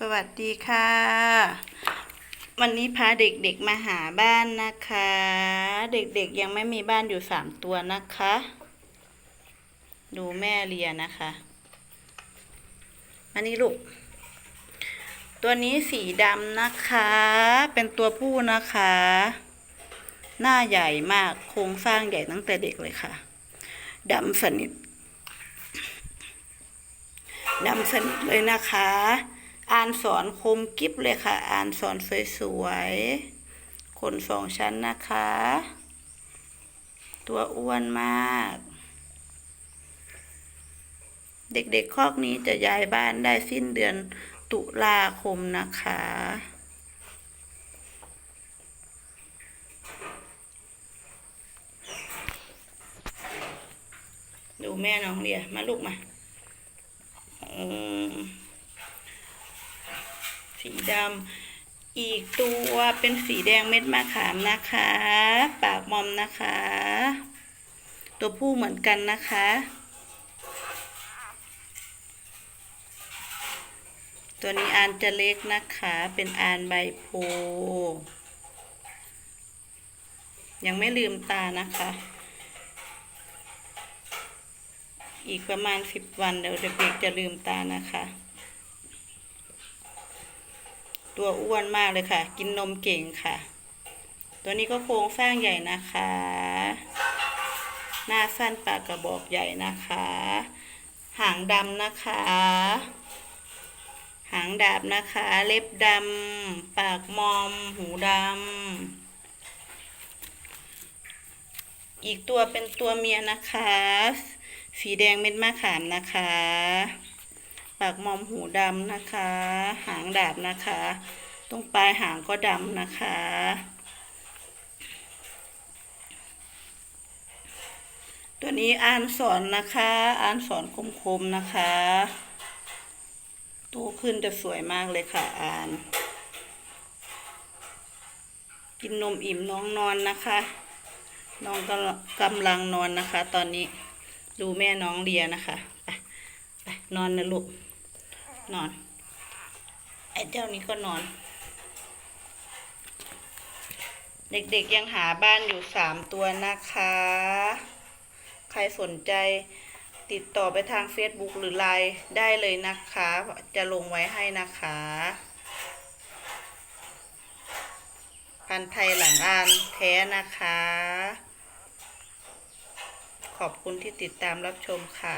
สวัสดีค่ะ วันนี้พาเด็กๆมาหาบ้านนะคะ เด็กๆยังไม่มีบ้านอยู่สามตัวนะคะ ดูแม่เลียนะคะอันนี้ลูก ตัวนี้สีดำนะคะ เป็นตัวผู้นะคะ หน้าใหญ่มากโครงสร้างใหญ่ตั้งแต่เด็กเลยค่ะดำสนิทดำสนิทเลยนะคะ อ่านสอนคมกิฟเลยค่ะ อ่านสอนสวยๆขนสองชั้นนะคะ ตัวอ้วนมาก เด็กๆคอกนี้จะย้ายบ้านได้สิ้นเดือนตุลาคมนะคะดูแม่น้องเรียมาลูกมาอืม สีดำอีกตัวเป็นสีแดงเม็ดมะขามนะคะ ปากมอมนะคะ ตัวผู้เหมือนกันนะคะ ตัวนี้อานจะเล็กนะคะ เป็นอานใบโพยังไม่ลืมตานะคะ อีกประมาณสิบวันเดี๋ยวเด็กๆจะลืมตานะคะ ตัวอ้วนมากเลยค่ะ กินนมเก่งค่ะ ตัวนี้ก็โครงสร้างใหญ่นะคะ หน้าสั้นปากกระบอกใหญ่นะคะ หางดำนะคะ หางดาบนะคะ เล็บดำปากมอม หูดำอีกตัวเป็นตัวเมียนะคะ สีแดงเม็ดมะขามนะคะ ปากมอมหูดำนะคะ หางดาบนะคะ ตรงปลายหางก็ดำนะคะ ตัวนี้อ่านสอนนะคะ อ่านสอนคมๆนะคะโตขึ้นจะสวยมากเลยค่ะอ่าน กินนมอิ่มน้องนอนนะคะ น้องกำลังกำลังนอนนะคะ ตอนนี้ดูแม่น้องเลียนะคะ ไป ไป นอนนะลูก นอน ไอ้เจ้านี้ก็นอน เด็กๆยังหาบ้านอยู่สามตัวนะคะ ใครสนใจติดต่อไปทาง Facebook หรือไลน์ได้เลยนะคะ จะลงไว้ให้นะคะ พันธ์ไทยหลังอ่านแท้นะคะ ขอบคุณที่ติดตามรับชมค่ะ